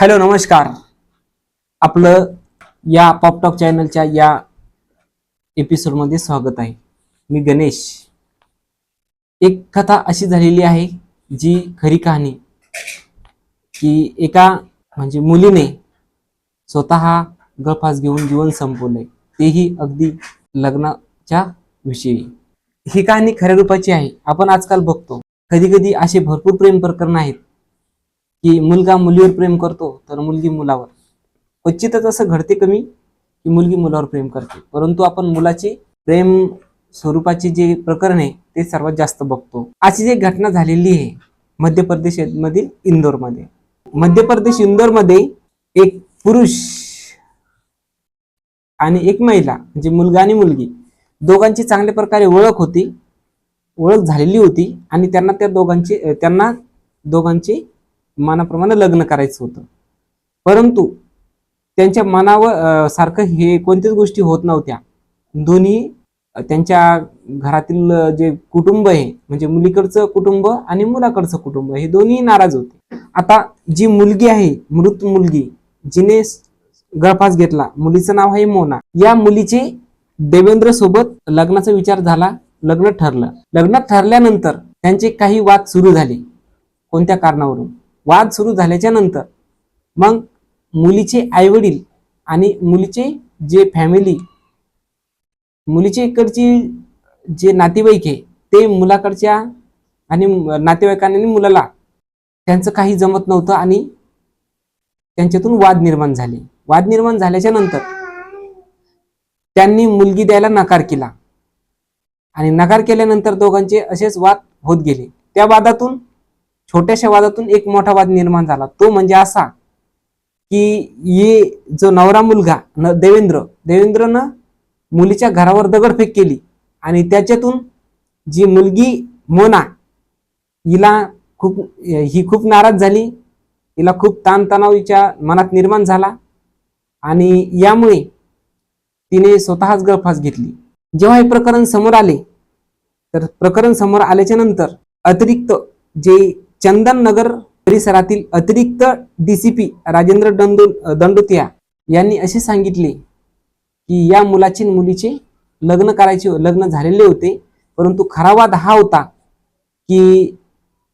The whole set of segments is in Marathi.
हॅलो नमस्कार. आपलं या पॉपटॉक चॅनलच्या या एपिसोडमध्ये स्वागत आहे. मी गणेश. एक कथा अशी झालेली आहे जी खरी कहाणी. की एका म्हणजे मुलीने स्वतः गळफास घेऊन जीवन संपवलंय. तेही अगदी लग्नाच्या विषयी. ही कहाणी खऱ्या रूपाची आहे. आपण आजकाल बघतो. कधी कधी असे भरपूर प्रेम प्रकरण आहेत. की मुलगा मुलीवर प्रेम करतो तर मुलगी मुलावर. क्वचितच असं घडते कमी की मुलगी मुलावर प्रेम करते. परंतु आपण मुलाचे प्रेम स्वरूपाचे जे प्रकरण आहे ते सर्वात जास्त बघतो. अशी जी घटना झालेली आहे मध्य प्रदेश मधील इंदोरमध्ये. मध्य प्रदेश इंदोरमध्ये एक पुरुष आणि एक महिला म्हणजे मुलगा आणि मुलगी दोघांची चांगल्या प्रकारे ओळख होती ओळख झालेली होती आणि त्यांना त्या दोघांची त्यांना दोघांची मनाप्रमाणे लग्न करायचं होतं. परंतु त्यांच्या मनावर सारखं हे कोणत्याच गोष्टी होत नव्हत्या. दोन्ही त्यांच्या घरातील जे कुटुंब आहे म्हणजे मुलीकडचं कुटुंब आणि मुलाकडचं कुटुंब हे दोन्ही नाराज होते. आता जी मुलगी आहे मृत मुलगी जिने गळफास घेतला मुलीचं नाव आहे मोना. या मुलीचे देवेंद्र सोबत लग्नाचा विचार झाला लग्न ठरलं. लग्न ठरल्यानंतर त्यांचे काही वाद सुरू झाले कोणत्या कारणावरून? वाद सुरू झाल्याच्यानंतर मग मुलीचे आईवडील आणि मुलीचे जे फॅमिली मुलीचे इकडची जे नातेवाईक आहे ते मुलाकडच्या आणि नातेवाईकांनी मुलाला त्यांचं काही जमत नव्हतं आणि त्यांच्यातून वाद निर्माण झाले. वाद निर्माण झाल्याच्यानंतर त्यांनी मुलगी द्यायला नकार केला. आणि नकार केल्यानंतर दोघांचे असेच वाद होत गेले. त्या वादातून छोट्याशा वादातून एक मोठा वाद निर्माण झाला. तो म्हणजे असा की ये जो नवरा मुलगा न देवेंद्र देवेंद्रनं मुलीच्या घरावर दगडफेक केली आणि त्याच्यातून जी मुलगी मोना हिला खूप ही खूप नाराज झाली हिला खूप ताणतणावीच्या मनात निर्माण झाला आणि यामुळे तिने स्वतःच गळफास घेतली. जेव्हा हे प्रकरण समोर आले तर प्रकरण समोर आल्याच्यानंतर अतिरिक्त जे चंदन नगर परिसरातील अतिरिक्त डी सी पी राजेंद्र दंडो दंडोतिया यांनी असे सांगितले की या मुलाचे मुलीचे लग्न करायचे लग्न झालेले होते. परंतु खरा वाद हा होता की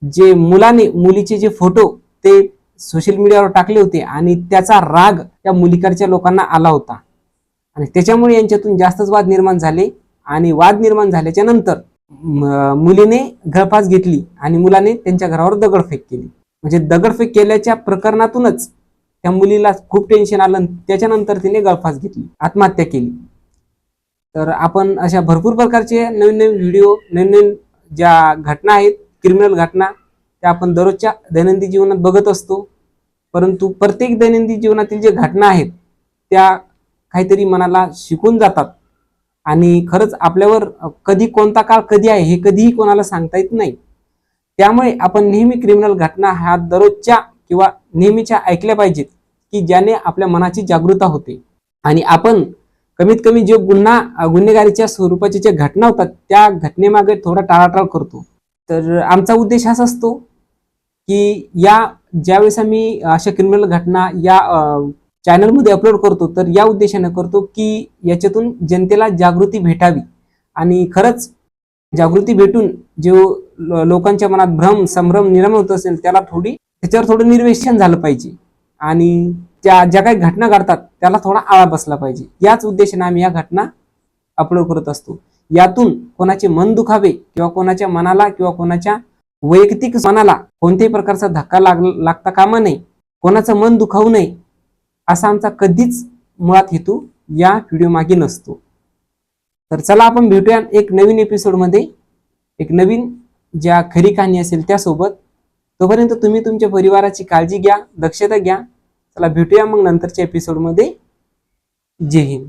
जे मुलाने मुलीचे जे फोटो ते सोशल मीडियावर टाकले होते आणि त्याचा राग त्या मुलीकडच्या लोकांना आला होता. आणि त्याच्यामुळे यांच्यातून जास्तच वाद निर्माण झाले आणि वाद निर्माण झाल्याच्यानंतर मुलीने गळफास घेतली आणि मुलाने त्यांच्या घरावर दगडफेक केली. म्हणजे दगडफेक केल्याच्या प्रकरणातूनच त्या मुलीला खूप टेन्शन आलं आणि त्याच्यानंतर तिने गळफास घेतली आत्महत्या केली. तर आपण अशा भरपूर प्रकारचे नवीन नवीन व्हिडिओ नवीन नवीन ज्या घटना आहेत क्रिमिनल घटना त्या आपण दररोजच्या दैनंदिन जीवनात बघत असतो. परंतु प्रत्येक दैनंदिन जीवनातील जे घटना आहेत त्या काहीतरी मनाला शिकून जातात. आणि खरंच आपल्यावर कधी कोणता काळ कधी आहे हे कधीही कोणाला सांगता येत नाही. त्यामुळे आपण नेहमी क्रिमिनल घटना ह्या दररोजच्या किंवा नेहमीच्या ऐकल्या पाहिजेत की ज्याने आपल्या मनाची जागृता होते. आणि आपण कमीत कमी जे गुन्हा गुन्हेगारीच्या स्वरूपाच्या ज्या घटना होतात त्या घटनेमागे थोडा टाळाटाळ करतो. तर आमचा उद्देश हाच असतो की या ज्यावेळेस आम्ही अशा क्रिमिनल घटना या चॅनलमध्ये अपलोड करतो तर या उद्देशाने करतो की याच्यातून जनतेला जागृती भेटावी. आणि खरंच जागृती भेटून जो लोकांच्या मनात भ्रम संभ्रम निर्माण होत असेल त्याला थोडी त्याच्यावर थोडं निर्वेशन झालं पाहिजे. आणि त्या ज्या काही घटना घडतात त्याला थोडा आळा बसला पाहिजे. याच उद्देशाने आम्ही या घटना अपलोड करत असतो. यातून कोणाचे मन दुखावे किंवा कोणाच्या मनाला किंवा कोणाच्या वैयक्तिक मनाला कोणत्याही प्रकारचा धक्का लाग लागता कामा नये. कोणाचं मन दुखावू नये. असा आमचा कधीच मुळात हेतू या व्हिडिओ मागे नसतो. तर चला आपण भेटूया एक नवीन एपिसोडमध्ये एक नवीन ज्या खरी कहाणी असेल त्यासोबत. तोपर्यंत तुम्ही तुमच्या परिवाराची काळजी घ्या दक्षता घ्या. चला भेटूया मग नंतरच्या एपिसोडमध्ये जय हिंद.